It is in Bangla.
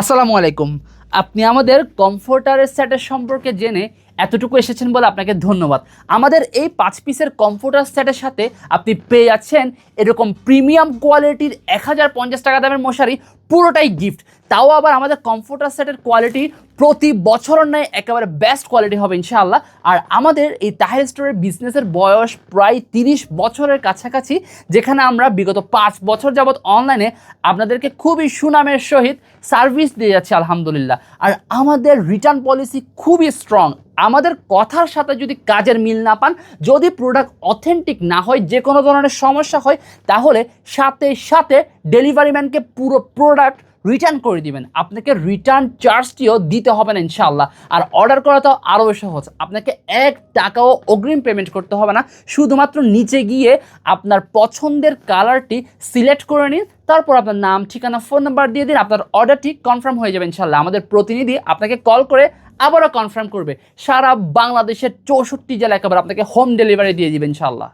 আসসালামু আলাইকুম। আপনি আমাদের কমফোর্টারের সেটের সম্পর্কে জেনে এতটুকু এসেছেন বলে আপনাকে ধন্যবাদ। আমাদের এই পাঁচ পিসের কমফোর্টার সেটের সাথে আপনি পেয়ে যাচ্ছেন এরকম প্রিমিয়াম কোয়ালিটির এক হাজার পঞ্চাশ টাকা দামের মশারি, পুরোটাই গিফট তাও আবার আমাদের কমফোর্টার সেটের কোয়ালিটি প্রতি বছরের ন্যায় একেবারে বেস্ট কোয়ালিটি হবে ইনশাআল্লাহ। আর আমাদের এই তাহের স্টোরের বিজনেসের বয়স প্রায় তিরিশ বছরের কাছাকাছি, যেখানে আমরা বিগত পাঁচ বছর যাবৎ অনলাইনে আপনাদেরকে খুবই সুনামের সহিত সার্ভিস দিয়ে যাচ্ছি, আলহামদুলিল্লাহ। আর আমাদের রিটার্ন পলিসি খুবই স্ট্রং আমাদের কথার সাথে যদি কাজের মিল না পান, যদি প্রোডাক্ট অথেন্টিক না হয়, যে কোনো ধরনের সমস্যা হয়, তাহলে সাথে সাথে ডেলিভারি ম্যানকে পুরো প্রোডাক্ট রিটার্ন করে দিবেন। আপনাকে রিটার্ন চার্জটিও দিতে হবে না ইনশাআল্লাহ। আর অর্ডার করা তো আরও সহজ। আপনাকে এক টাকাও অগ্রিম পেমেন্ট করতে হবে না। শুধুমাত্র নিচে গিয়ে আপনার পছন্দের কালারটি সিলেক্ট করে নিন। তারপর আপনার নাম, ঠিকানা ফোন নাম্বার দিয়ে দিন। আপনার অর্ডারটি কনফার্ম হয়ে যাবে ইনশাআল্লাহ। আমাদের প্রতিনিধি আপনাকে কল করে আবারও কনফার্ম করবে। সারা বাংলাদেশের চৌষট্টি জেলা একেবারে আপনাকে হোম ডেলিভারি দিয়ে দিবে ইনশাআল্লাহ।